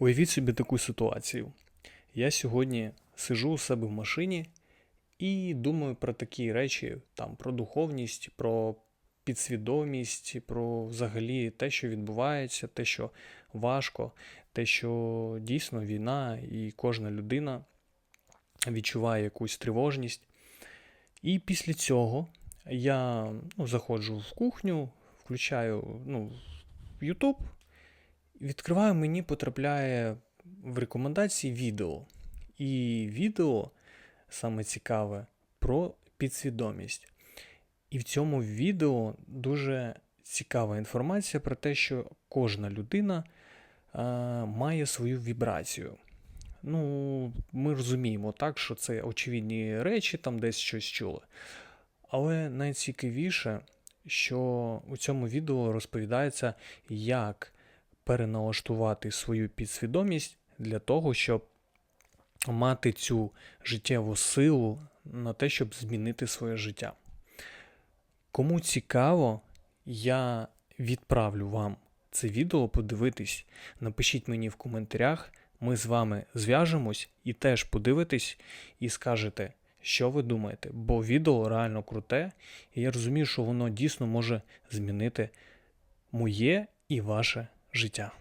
Уявіть собі таку ситуацію. Я сьогодні сижу у себе в машині і думаю про такі речі, там, про духовність, про підсвідомість, про взагалі те, що відбувається, те, що важко, те, що дійсно війна, і кожна людина відчуває якусь тривожність. І після цього я ну, заходжу в кухню, включаю ну, YouTube, відкриваю, мені потрапляє в рекомендації відео. І відео саме цікаве про підсвідомість. І в цьому відео дуже цікава інформація про те, що кожна людина е, має свою вібрацію. Ну, ми розуміємо так, що це очевидні речі, там десь щось чули. Але найцікавіше, що у цьому відео розповідається, як переналаштувати свою підсвідомість для того, щоб мати цю життєву силу на те, щоб змінити своє життя. Кому цікаво, я відправлю вам це відео подивитись. Напишіть мені в коментарях, ми з вами зв'яжемось і теж подивитесь і скажете, що ви думаєте, бо відео реально круте, і я розумію, що воно дійсно може змінити моє і ваше життя.